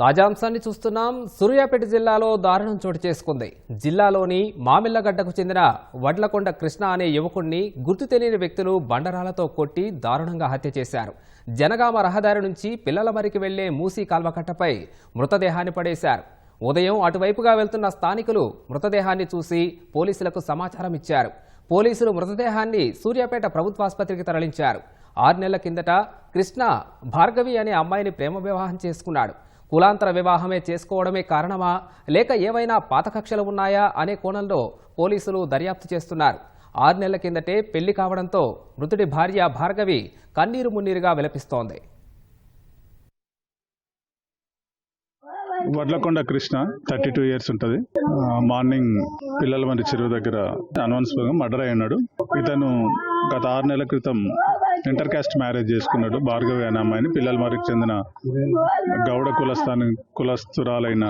తాజాంశాన్ని చూస్తున్నాం. సూర్యాపేట జిల్లాలో దారుణం చోటు చేసుకుంది. జిల్లాలోని మామిళ్ళగడ్డకు చెందిన వడ్లకొండ కృష్ణ అనే యువకుణ్ణి గుర్తు తెలియని వ్యక్తులు బండరాలతో కొట్టి దారుణంగా హత్య చేశారు. జనగామ రహదారి నుంచి పిల్లల మరికి వెళ్ళే మూసీ కాల్వకట్టపై మృతదేహాన్ని పడేశారు. ఉదయం అటువైపుగా వెళ్తున్న స్థానికులు మృతదేహాన్ని చూసి పోలీసులకు సమాచారం ఇచ్చారు. పోలీసులు మృతదేహాన్ని సూర్యాపేట ప్రభుత్వాసుపత్రికి తరలించారు. ఆరు నెలల కిందట కృష్ణ భార్గవి అనే అమ్మాయిని ప్రేమ వివాహం చేసుకున్నాడు. కులాంతర వివాహమే చేసుకోవడమే కారణమా? లేక ఏవైనా పాతకక్షలు ఉన్నాయా అనే కోణంలో పోలీసులు దర్యాప్తు చేస్తున్నారు. ఆరు నెలల కిందటే పెళ్ళి కావడంతో మృతుడి భార్య భార్గవి కన్నీరు మున్నీరుగా విలపిస్తోంది. Vadlakonda Krishna thirty two years ఉంటుంది. మార్నింగ్ పిల్లల మంది చెరువు దగ్గర అనౌన్స్ మర్డర్ అయి ఉన్నాడు. ఇతను గత ఆరు నెలల క్రితం ఇంటర్ కాస్ట్ మ్యారేజ్ చేసుకున్నాడు భార్గవి అనే అమ్మాయిని. పిల్లల మారికి చెందిన గౌడ కులస్థాని కులస్థురాలైన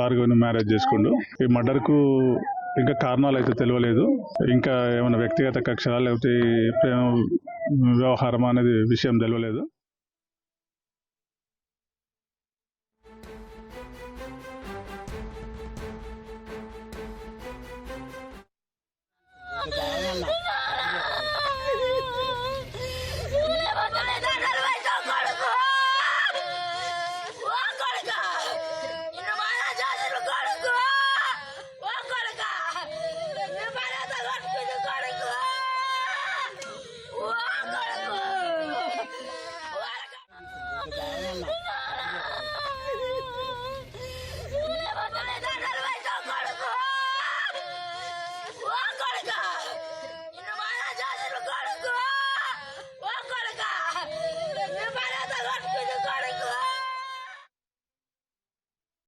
భార్గవిని మ్యారేజ్ చేసుకుండు. ఈ మర్డర్కు ఇంకా కారణాలు అయితే తెలియలేదు. ఇంకా ఏమైనా వ్యక్తిగత కక్షలా లేకపోతే ప్రేమ వ్యవహారం అనేది విషయం తెలియలేదు.